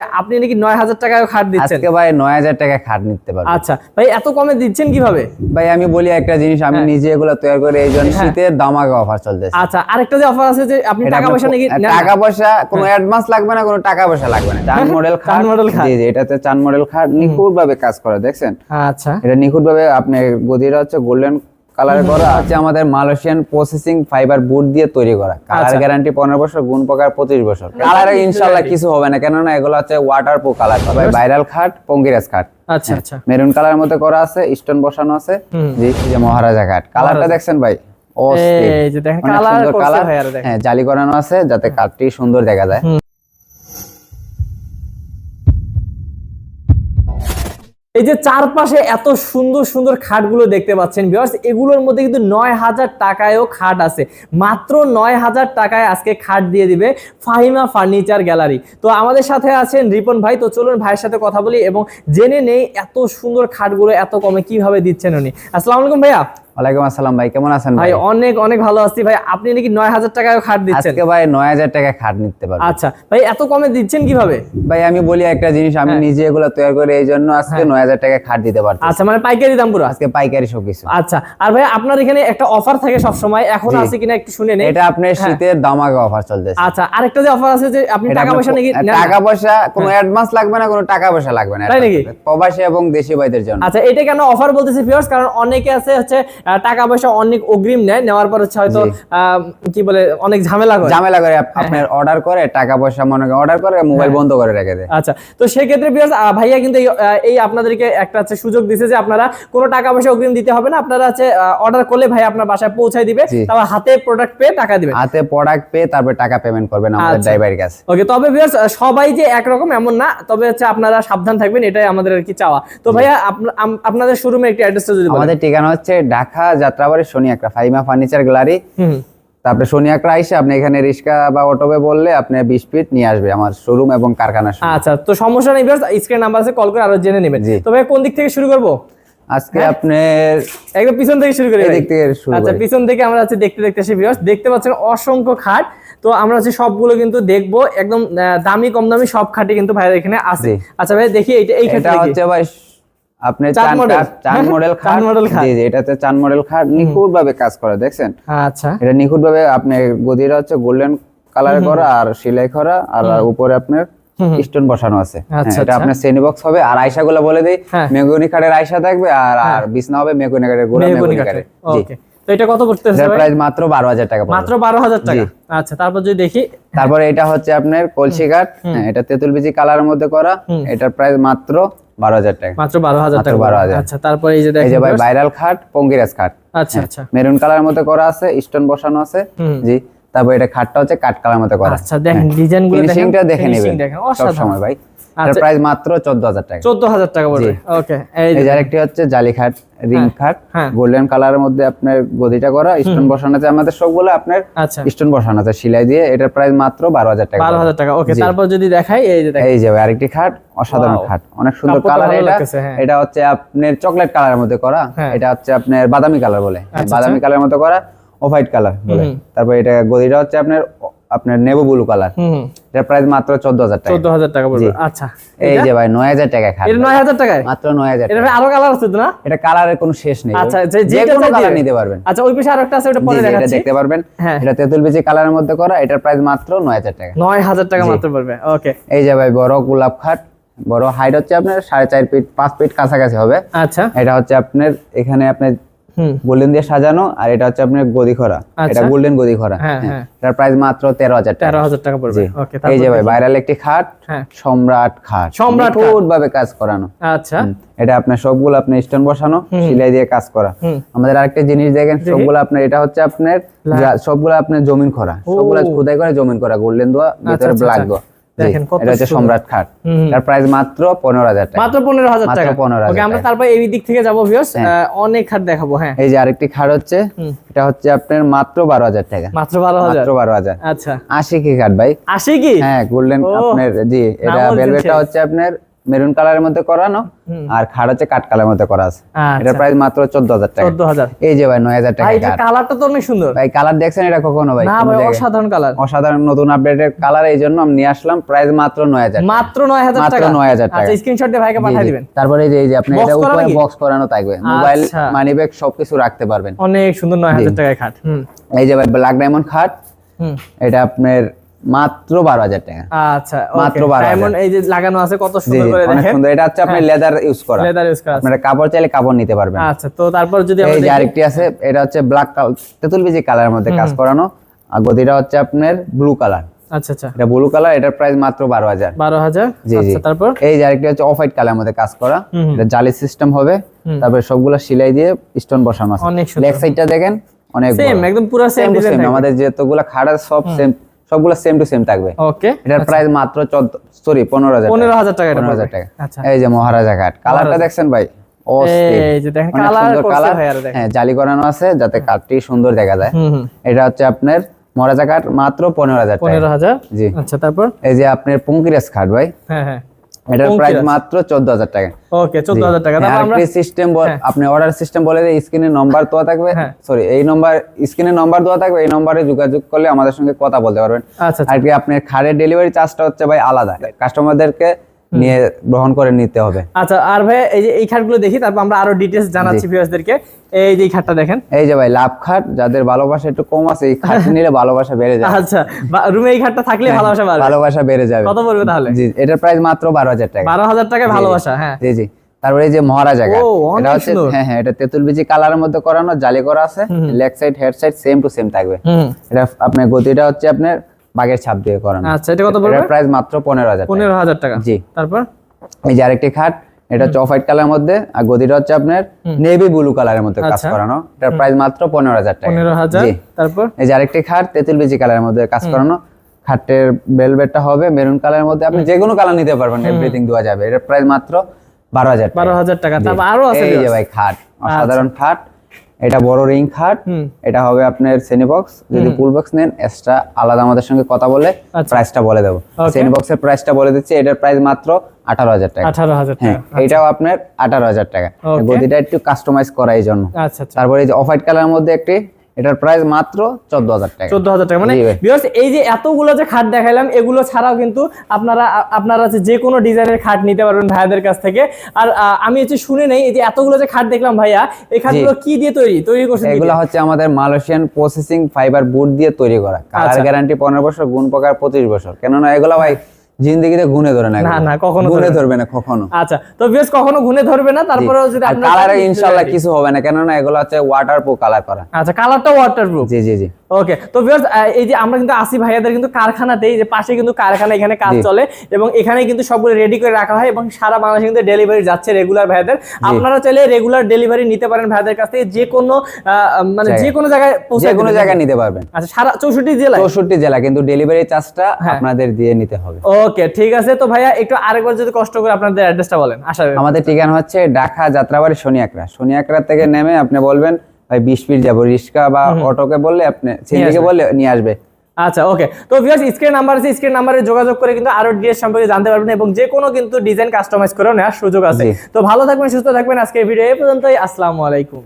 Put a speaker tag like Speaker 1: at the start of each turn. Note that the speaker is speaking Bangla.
Speaker 1: আপনি নাকি নয় হাজার টাকায় খাট দিচ্ছেন?
Speaker 2: আজকে ভাই নয় হাজার টাকা খাট নিতে পারবেন
Speaker 1: আচ্ছা ভাই এত কমে দিচ্ছেন কীভাবে?
Speaker 2: ভাই আমি বলি একটা জিনিস আমি
Speaker 1: হ্যাঁ।
Speaker 2: নিজে এগুলো তৈরি করে এই জন্য
Speaker 1: হ্যাঁ।
Speaker 2: শীতের দামাকা অফার চলতেছে।
Speaker 1: আচ্ছা আরেকটা যে অফার আছে যে আপনি টাকা পয়সা নাকি?
Speaker 2: টাকা পয়সা কোনো অ্যাডভান্স লাগবে না কোনো টাকা পয়সা লাগবে না। চান মডেল খাট
Speaker 1: চান model খাট।
Speaker 2: জি জি এটাতে চান মডেল খাট নিখুঁত ভাবে কাজ করে দেখছেন?
Speaker 1: আচ্ছা।
Speaker 2: এটা নিখুঁত ভাবে আপনি গদিটা হচ্ছে গোল্ডেন কালার করা আছে আমাদের মালয়েশিয়ান প্রসেসিং ফাইবার বুট দিয়ে তৈরি করা। কালার
Speaker 1: আচ্ছা।
Speaker 2: গ্যারান্টি পনেরো বছর গুণ প্রকার পঁচিশ বছর। কালারে ইনশাল্লাহ কিছু হবে না কেননা এগুলো হচ্ছে ওয়াটার প্রুফ কালার ভাই ভাইরাল খাট পঙ্গিরাজ খাট।
Speaker 1: আচ্ছা আচ্ছা।
Speaker 2: মেরুন কালার মধ্যে করা আছে স্টোন বসানো আছে। যে মহারাজা ঘাট কালারটা দেখছেন ভাই? অস্থির।
Speaker 1: এই যে দেখেন কালার
Speaker 2: কালার হ্যাঁ জালি করানো আছে যাতে কাঠটি সুন্দর দেখা যায়।
Speaker 1: এই যে চারপাশে এত সুন্দর সুন্দর খাটগুলো দেখতে পাচ্ছেন বিয়ার্স এগুলোর মধ্যে কিন্তু নয় হাজার টাকায়ও খাট আছে। মাত্র নয় হাজার টাকায় আজকে খাট দিয়ে দিবে ফাহিমা ফার্নিচার গ্যালারি। তো আমাদের সাথে আছেন রিপন ভাই, তো চলুন ভাইয়ের সাথে কথা বলি এবং জেনে নেই এত সুন্দর খাটগুলো এত কমে কীভাবে দিচ্ছেন উনি। আসসালামু আলাইকুম ভাইয়া।
Speaker 2: ওয়ালাইকুম আসসালাম ভাই কেমন আছেন
Speaker 1: ভাই
Speaker 2: ভাই?
Speaker 1: অনেক অনেক ভালো আছি। ভাই আপনি নাকি নয় হাজার টাকায় খাট দিচ্ছেন?
Speaker 2: আজকে ভাই নয় হাজার খাট নিতে পারবেন
Speaker 1: আচ্ছা ভাই এত কমে দিচ্ছেন কীভাবে?
Speaker 2: ভাই আমি বলি একটা জিনিস আমি
Speaker 1: হ্যাঁ।
Speaker 2: নিজে এগুলো তৈরি করে এই জন্য আজকে নয় হাজার খাট দিতে পারছি
Speaker 1: আচ্ছা মানে পাইকারি দাম পুরো?
Speaker 2: আজকে পাইকারি সব কিছু
Speaker 1: আচ্ছা আর ভাই আপনার এখানে একটা অফার থাকে সব সময় এখন আছে কিনা একটু শুনে
Speaker 2: এটা আপনার শীতের দামাকা অফার চলতেছে।
Speaker 1: আচ্ছা আরেকটা যে অফার আছে যে আপনি টাকা পয়সা নাকি?
Speaker 2: টাকা পয়সা কোনো অ্যাডভান্স লাগবে না কোনো টাকা পয়সা লাগবে না
Speaker 1: তাই নাকি?
Speaker 2: প্রবাসী এবং দেশি ভাইদের জন্য।
Speaker 1: আচ্ছা এটা কেন অফার বলতেছি ভিউয়ার্স কারণ অনেকে আছে হচ্ছে টাকা পয়সা অনেক অগ্রিম নেয় নেওয়ার পর হচ্ছে হয়তো আহ, কি বলে অনেক ঝামেলা করে।
Speaker 2: ঝামেলা করে
Speaker 1: হ্যাঁ,
Speaker 2: আপনার অর্ডার করে টাকা পয়সা মনে করে অর্ডার করে মোবাইল বন্ধ করে রেখে দেয়।
Speaker 1: আচ্ছা তো সেক্ষেত্রে ভিউয়ার্স ভাইয়া কিন্তু এই, আপনাদেরকে একটা হচ্ছে সুযোগ দিছে যে আপনারা কোনো টাকা পয়সা অগ্রিম দিতে হবে না আপনারা হচ্ছে অর্ডার করলে ভাই আপনার বাসায় পৌঁছায় দিবে। তারপর হাতে প্রোডাক্ট পেয়ে টাকা দিবে।
Speaker 2: হাতে প্রোডাক্ট পেয়ে তারপর টাকা পেমেন্ট করবেন আমাদের
Speaker 1: আচ্ছা।
Speaker 2: ড্রাইভারের কাছে।
Speaker 1: ওকে তবে ভিউয়ার্স সবাই যে একরকম এমন না তবে হচ্ছে আপনারা সাবধান থাকবেন এটাই আমাদের আর কি চাওয়া। তো ভাইয়া আপনা- আপনাদের শোরুমে একটি অ্যাড্রেসটা যদি
Speaker 2: আমাদের ঠিকানা হচ্ছে ঢাকা যাত্রাবাড়ি শনি একটা ফাইমা ফার্নিচার গ্যালারি। তারপরে একটা আইসে আপনি এখানে রিক্সা বা অটোবে বললে আপনি বিশ ফিট নিয়ে আসবে আমার শোরুম এবং কারখানা
Speaker 1: আচ্ছা তো সমস্যা নেই স্ক্রিন নাম্বার আছে কল করে আরও জেনে নেবেন।
Speaker 2: জি।
Speaker 1: তো কোন দিক থেকে শুরু করব?
Speaker 2: আজকে
Speaker 1: হ্যাঁ?
Speaker 2: আপনার
Speaker 1: একদম পিছন থেকে শুরু করি
Speaker 2: এই
Speaker 1: ভাই।
Speaker 2: দিক থেকে শুরু
Speaker 1: আচ্ছা পিছন থেকে আমরা হচ্ছে দেখতে দেখতে আসি ভিউয়ার্স দেখতে পাচ্ছেন অসংখ্য খাট। তো আমরা হচ্ছে সবগুলো কিন্তু দেখব একদম দামি কম দামি সব খাটই কিন্তু ভাইয়ের এখানে আছে। আচ্ছা ভাই দেখি এইটা এই খাটটা
Speaker 2: হচ্ছে ভাই আপনি
Speaker 1: চান
Speaker 2: চান? মডেল খাট?
Speaker 1: model খাট।
Speaker 2: জি জি এটাতে চান মডেল খাট। নিখুঁত ভাবে কাজ করে দেখছেন?
Speaker 1: আচ্ছা।
Speaker 2: এটা নিখুঁত ভাবে আপনার গদিটা হচ্ছে গোল্ডেন কালার করা আর সেলাই করা আর উপরে আপনার স্টোন বসানো আছে। হ্যাঁ,
Speaker 1: আচ্ছা,
Speaker 2: এটা
Speaker 1: আচ্ছা।
Speaker 2: আপনার শ্রেণি বক্স হবে। আর আয়সা গুলো বলে দিই
Speaker 1: হ্যাঁ।
Speaker 2: মেগুনি কাঠের আয়সা থাকবে আর আর বিছনা হবে মেগুনি কাঠের গোড়া মেগুনি
Speaker 1: কাঠের ওকে। তো এটা কত
Speaker 2: এটার
Speaker 1: ভাই?
Speaker 2: প্রাইস মাত্র বারো হাজার টাকা
Speaker 1: মাত্র বারো হাজার টাকা। আচ্ছা তারপর যদি দেখি।
Speaker 2: তারপরে এটা হচ্ছে আপনার কলসি কাঠ হ্যাঁ, এটা তেঁতুল বিচি কালারের মধ্যে করা। এটার প্রাইস মাত্র বারো হাজার টাকা।
Speaker 1: মাত্র বারো হাজার টাকা।
Speaker 2: 12,000
Speaker 1: আচ্ছা তারপরে এই যে
Speaker 2: এই
Speaker 1: দেখেন
Speaker 2: যে ভাই ভাইরাল খাট পঙ্গিরাজ খাট।
Speaker 1: আচ্ছা আচ্ছা।
Speaker 2: মেরুন কালার মতো করা আছে স্টোন বসানো আছে। জি তারপর এটা খাটটা হচ্ছে কাঠ কালার মতো করা।
Speaker 1: আচ্ছা দেখেন
Speaker 2: ফিনিশিংটা দেখে নেবেন। সব সময় ভাই।
Speaker 1: আচ্ছা।
Speaker 2: প্রাইস মাত্র চোদ্দ হাজার টাকা।
Speaker 1: চোদ্দ হাজার টাকা পড়বে। ওকে এই যে
Speaker 2: আরেকটি হচ্ছে জালি খাট রিং খাট। গোল্ডেন কালারের মধ্যে আপনার গদিটা করা স্টোন বসানো আছে। আমাদের সবগুলো আপনার
Speaker 1: আচ্ছা।
Speaker 2: স্টোন বসানো আছে সেলাই দিয়ে। এটার প্রাইস মাত্র বারো হাজার টাকা
Speaker 1: বারো হাজার টাকা। ওকে তারপর যদি দেখাই এই যে দেখেন।
Speaker 2: এই যে আরেকটি খাট অসাধারণ খাট। অনেক সুন্দর কালার এটা।
Speaker 1: হ্যাঁ।
Speaker 2: এটা হচ্ছে আপনার চকলেট কালারের মধ্যে করা।
Speaker 1: হ্যাঁ।
Speaker 2: এটা হচ্ছে আপনার বাদামি কালার বলে।
Speaker 1: আচ্ছা,
Speaker 2: বাদামি কালারের মধ্যে করা অফ হোয়াইট কালার বলে তারপর এটা গদিটা হচ্ছে আপনার আপনার নেভো ব্লু কালার এটার প্রাইস মাত্র চোদ্দ হাজার টাকা।
Speaker 1: চোদ্দ হাজার টাকা পড়বে। আচ্ছা।
Speaker 2: এই যে ভাই নয় হাজার টাকা খাট।
Speaker 1: এটা নয় হাজার টাকায়?
Speaker 2: মাত্র নয় হাজার
Speaker 1: এটা আরও কালার আছে তো না?
Speaker 2: এটা কালারের কোনো শেষ নেই।
Speaker 1: আচ্ছা যে
Speaker 2: যে কোনো কালার নিতে পারবেন।
Speaker 1: আচ্ছা ওই পাশে আরেকটা আছে ওটা পরে
Speaker 2: জি, এটা
Speaker 1: দেখাচ্ছি।
Speaker 2: দেখতে পারবেন।
Speaker 1: হ্যাঁ।
Speaker 2: এটা তেঁতুল বিচি কালারের মধ্যে করা এটার প্রাইস মাত্র নয় হাজার টাকা।
Speaker 1: নয় হাজার টাকা মাত্র পড়বে। ওকে
Speaker 2: এই যে ভাই বড় গোলাপ খাট। বড় হাইট হচ্ছে আপনার সাড়ে চার ফিট পাঁচ ফিট কাছাকাছি হবে।
Speaker 1: আচ্ছা।
Speaker 2: এটা হচ্ছে আপনার এখানে আপনার গোল্ডেন দিয়ে সাজানো আর এটা হচ্ছে আপনার গদি খরা
Speaker 1: আচ্ছা।
Speaker 2: এটা গোল্ডেন গদি খরা। এটার প্রাইস মাত্র তেরো হাজার
Speaker 1: তেরো হাজার টাকা পড়বে।
Speaker 2: এই যে ভাই ভাইরাল একটি খাট
Speaker 1: হ্যাঁ।
Speaker 2: সম্রাট খাট।
Speaker 1: সম্রাট খাট।
Speaker 2: ভাবে কাজ করানো।
Speaker 1: আচ্ছা।
Speaker 2: এটা আপনার সবগুলো আপনার স্টোন বসানো সেলাই দিয়ে কাজ করা। আমাদের আরেকটা জিনিস দেখেন সবগুলো আপনার এটা হচ্ছে আপনার সবগুলো আপনার জমিন খরা সবগুলো খোদাই করে জমিন করা গোল্ডেন দোয়া ভিতরে
Speaker 1: আচ্ছা,
Speaker 2: ব্ল্যাক
Speaker 1: আচ্ছা।
Speaker 2: দোয়া। জি,
Speaker 1: দেখেন কত
Speaker 2: এটা হচ্ছে সম্রাট খাট। তার প্রাইস মাত্র পনেরো হাজার টাকা।
Speaker 1: মাত্র পনেরো হাজার
Speaker 2: মাত্র
Speaker 1: টাকা।
Speaker 2: 15,000
Speaker 1: ওকে আমরা তারপর এই দিক থেকে যাব ভিউস অনেক খাট দেখাবো হ্যাঁ।
Speaker 2: এই যে আরেকটি খাট হচ্ছে এটা হচ্ছে আপনার মাত্র বারো হাজার টাকা।
Speaker 1: মাত্র বারো হাজার।
Speaker 2: মাত্র বারো হাজার।
Speaker 1: আচ্ছা।
Speaker 2: আশি কি খাট ভাই।
Speaker 1: আসে কি
Speaker 2: হ্যাঁ গোল্ডেন আপনার জি এটা ভেলভেটটা হচ্ছে আপনার মেরুন কালারের মধ্যে করানো আর খাট হচ্ছে কাঠ কালারের মধ্যে করা আছে।
Speaker 1: আচ্ছা।
Speaker 2: এটার প্রাইস মাত্র চোদ্দ হাজার টাকা।
Speaker 1: চোদ্দ হাজার
Speaker 2: এই যে ভাই নয় হাজার টাকা
Speaker 1: ভাই এটা কালারটা তো অনেক সুন্দর।
Speaker 2: ভাই কালার দেখছেন এটা কখনো ভাই?
Speaker 1: না ভাই অসাধারণ কালার।
Speaker 2: অসাধারণ নতুন আপডেটের কালার এই জন্য আমি নিয়ে আসলাম। প্রাইস মাত্র নয় হাজার
Speaker 1: মাত্র নয় হাজার
Speaker 2: মাত্র
Speaker 1: টাকা?
Speaker 2: 9,000 টাকা।
Speaker 1: আচ্ছা স্ক্রিনশট দিয়ে ভাইকে পাঠিয়ে দিবেন।
Speaker 2: তারপরে এই যে এই যে আপনি এটা উপরে বক্স করানো থাকবে। মোবাইল। মানি ব্যাগ সবকিছু রাখতে পারবেন।
Speaker 1: অনেক সুন্দর নয় হাজার টাকায় খাট। হুম।
Speaker 2: এই যে ভাই ব্ল্যাক ডায়মন্ড খাট।
Speaker 1: হুম।
Speaker 2: এটা আপনার মাত্র বারো হাজার টাকা।
Speaker 1: আচ্ছা
Speaker 2: মাত্র 12,000
Speaker 1: ডায়মন্ড এই যে লাগানো আছে কত সুন্দর করে
Speaker 2: অনেক
Speaker 1: দেখেন।
Speaker 2: সুন্দর। এটা হচ্ছে আপনি লেদার ইউজ করা।
Speaker 1: লেদার ইউজ করা।
Speaker 2: আপনারা কাপড় চাইলে কাপড় নিতে পারবেন।
Speaker 1: আচ্ছা তো তারপর যদি
Speaker 2: এই যে আরেকটি আছে এটা হচ্ছে ব্ল্যাক তেঁতুল বিজি কালারের মধ্যে কাজ করানো। আর গদিটা হচ্ছে আপনার ব্লু কালার
Speaker 1: আচ্ছা আচ্ছা।
Speaker 2: এটা ব্লু কালার এটার প্রাইস মাত্র বারো হাজার।
Speaker 1: বারো হাজার?
Speaker 2: জি
Speaker 1: আচ্ছা তারপর?
Speaker 2: এই যে আরেকটি হচ্ছে অফ হোয়াইট কালারের মধ্যে কাজ করা। এটা জালি সিস্টেম হবে। তারপরে সবগুলো সেলাই দিয়ে স্টোন বসানো আছে। লেগ সাইডটা দেখেন অনেক
Speaker 1: সেম একদম পুরো সেম
Speaker 2: আমাদের যেতগুলো খাড়া সব সেম সবগুলো সেম টু সেম থাকবে।
Speaker 1: ওকে
Speaker 2: এটার প্রাইস মাত্র চোদ্দ সরি পনেরো হাজার
Speaker 1: পনেরো হাজার টাকা এটা
Speaker 2: পনেরো হাজার
Speaker 1: পড়বে।
Speaker 2: টাকা।
Speaker 1: আচ্ছা।
Speaker 2: এই যে মহারাজা ঘাট। কালারটা দেখছেন ভাই? হ্যাঁ জালি করানো আছে যাতে কাঠটি সুন্দর দেখা যায়। এটা হচ্ছে আপনার মহারাজা কাঠ মাত্র পনেরো হাজার টাকা।
Speaker 1: পনেরো হাজার।
Speaker 2: জি।
Speaker 1: আচ্ছা তারপর?
Speaker 2: এই যে আপনার পঙ্কিরাজ খাট ভাই।
Speaker 1: হ্যাঁ হ্যাঁ।
Speaker 2: এটার প্রাইস মাত্র চোদ্দ হাজার টাকা।
Speaker 1: ওকে চোদ্দ হাজার টাকা। তাহলে আমরা
Speaker 2: সিস্টেম
Speaker 1: বল
Speaker 2: আপনি অর্ডার সিস্টেম বলে দেই স্ক্রিনে নাম্বার দেওয়া থাকবে।
Speaker 1: হ্যাঁ।
Speaker 2: সরি এই নাম্বার স্ক্রিনে নাম্বার দেওয়া থাকবে এই নম্বরে যোগাযোগ করলে আমাদের সঙ্গে কথা বলতে পারবেন।
Speaker 1: আচ্ছা আচ্ছা।
Speaker 2: আর কি আপনার খাড়ের ডেলিভারি চার্জটা হচ্ছে ভাই আলাদা। কাস্টমারদেরকে নিয়ে গ্রহণ করে নিতে হবে।
Speaker 1: আচ্ছা আর ভাই এই যে এই খাটগুলো দেখি তারপর আমরা আরও ডিটেলস জানাচ্ছি ভিউয়ার্সদেরকে এই যে খাটটা দেখেন।
Speaker 2: এই যে ভাই লাভ খাট যাদের ভালোবাসা একটু কম আছে এই খাট নিলে ভালোবাসা বেড়ে যাবে।
Speaker 1: আচ্ছা রুমে এই খাটটা থাকলে
Speaker 2: হ্যাঁ,
Speaker 1: ভালোবাসা বাড়বে।
Speaker 2: ভালোবাসা বেড়ে যাবে।
Speaker 1: কত পড়বে তাহলে?
Speaker 2: জি এটার প্রাইস মাত্র বারো হাজার টাকা।
Speaker 1: বারো হাজার টাকায় ভালোবাসা হ্যাঁ।
Speaker 2: জি জি। তারপরে এই যে মহারাজা ঘাট এটা হচ্ছে হ্যাঁ হ্যাঁ এটা তেঁতুল বিচি কালারের মধ্যে করানো জালি করা আছে। Leg side head side same to same থাকবে। এটা আপনার গতিটা হচ্ছে আপনার বাঘের ছাপ দিয়ে করানো।
Speaker 1: আচ্ছা এটা কত পড়বে?
Speaker 2: প্রাইস মাত্র পনেরো হাজার টাকা।
Speaker 1: পনেরো হাজার টাকা।
Speaker 2: জি।
Speaker 1: তারপর?
Speaker 2: এই যে আরেকটি খাট এটা হচ্ছে অফ হোয়াইট কালারের মধ্যে আর গদিটা হচ্ছে আপনার নেভি ব্লু কালারের মধ্যে কাজ
Speaker 1: আচ্ছা।
Speaker 2: করানো। এটার প্রাইস মাত্র পনেরো হাজার টাকা।
Speaker 1: পনেরো হাজার।
Speaker 2: জি।
Speaker 1: তারপর?
Speaker 2: এই যে আরেকটি খাট তেঁতুল বিচি কালারের মধ্যে কাজ করানো। খাটের বেলভেটটা হবে মেরুন কালারের মধ্যে। আপনি যে কোনো কালার নিতে পারবেন এভরিথিং দেওয়া যাবে। এটার প্রাইস মাত্র বারো হাজার
Speaker 1: বারো হাজার টাকা। তারপর আরও আছে
Speaker 2: এই যে ভাই খাট অসাধারণ খাট। এটা বড় রিং খাট এটা হবে আপনার সেনি বক্স যদি পুল বক্স নেন এক্সট্রা আলাদা আমাদের সঙ্গে কথা বলে
Speaker 1: আচ্ছা।
Speaker 2: প্রাইসটা বলে দেবো. সেনি বক্সের প্রাইসটা বলে দিচ্ছি এটার প্রাইস মাত্র আঠারো হাজার টাকা।
Speaker 1: আঠারো হাজার
Speaker 2: হ্যাঁ এটাও আপনার আঠারো হাজার টাকা। গদিটা একটু কাস্টমাইজ করা এই জন্য।
Speaker 1: আচ্ছা আচ্ছা।
Speaker 2: তারপরে এই যে অফ হোয়াইট কালারের মধ্যে একটি এটার প্রাইস মাত্র চোদ্দ হাজার টাকা।
Speaker 1: চোদ্দ হাজার টাকা। মানে ভিউয়ার্স এই যে এতগুলো যে খাট দেখাইলাম এগুলো ছাড়াও কিন্তু আপনারা আপনারা যে কোনো ডিজাইনের খাট নিতে পারবেন ভাইয়াদের কাছ থেকে। আর আমি হচ্ছে শুনে নেই এই যে এতগুলো যে খাট দেখলাম ভাইয়া এই খাটগুলো কি দিয়ে তৈরি? তৈরি করছেন কি
Speaker 2: এগুলো হচ্ছে আমাদের মালয়েশিয়ান প্রসেসিং ফাইবার বুট দিয়ে তৈরি করা। কালার। গ্যারান্টি পনেরো বছর গুণ প্রকার পঁচিশ বছর। কেননা এগুলো ভাই জিন্দিগিতে গুনে ধরে না
Speaker 1: না, না, কখনো
Speaker 2: গুনে ধরবে না কখনো।
Speaker 1: আচ্ছা তো বেশ কখনো গুনে ধরবে না তারপরে যদি আপনার
Speaker 2: কালারে ইনশাল্লাহ কিছু হবে না কেননা এগুলো হচ্ছে ওয়াটারপ্রুফ কালার করা।
Speaker 1: আচ্ছা কালারটা ওয়াটারপ্রুফ
Speaker 2: জি জি জি।
Speaker 1: ওকে তো ভিউয়ার্স এই যে আমরা কিন্তু আসি ভাইয়াদের কিন্তু কারখানাতেই যে পাশে কিন্তু কারখানা এখানে কাজ চলে এবং এখানে কিন্তু সবগুলো রেডি করে রাখা হয় এবং সারা বাংলাদেশে কিন্তু ডেলিভারি যাচ্ছে রেগুলার ভাইয়াদের। আপনারা চাইলে রেগুলার ডেলিভারি নিতে পারেন ভাইয়াদের কাছ থেকে যে কোনো মানে যে কোনো জায়গায় পৌঁছে
Speaker 2: কোনো জায়গায় নিতে পারবেন।
Speaker 1: আচ্ছা সারা চৌষট্টি জেলা
Speaker 2: চৌষট্টি জেলা কিন্তু ডেলিভারি চার্জটা
Speaker 1: হ্যাঁ।
Speaker 2: আপনাদের দিয়ে নিতে হবে।
Speaker 1: ওকে ঠিক আছে। তো ভাইয়া একটু আরেকবার যদি কষ্ট করে আপনাদের অ্যাড্রেসটা বলেন আশা
Speaker 2: আমাদের ঠিকানা হচ্ছে ঢাকা যাত্রাবাড়ি শনিয়াকড়া শনিয়াকড়া থেকে নেমে আপনি বলবেন ভাই বিশ পিস যাব। রিক্সা বা অটোকে বললে আপনি
Speaker 1: ছেলেকে।
Speaker 2: বললে নিয়ে আসবে।
Speaker 1: আচ্ছা ওকে। তো ভিউয়ার্স স্ক্রিন নাম্বার আছে স্ক্রিন নাম্বারে যোগাযোগ করে কিন্তু আরও ডিএস সম্পর্কে জানতে পারবেন এবং যে কোনো কিন্তু ডিজাইন কাস্টমাইজ করেও নেওয়ার সুযোগ আছে। তো ভালো থাকবেন সুস্থ থাকবেন। আজকে ভিডিও এই পর্যন্তই। আসসালামু আলাইকুম।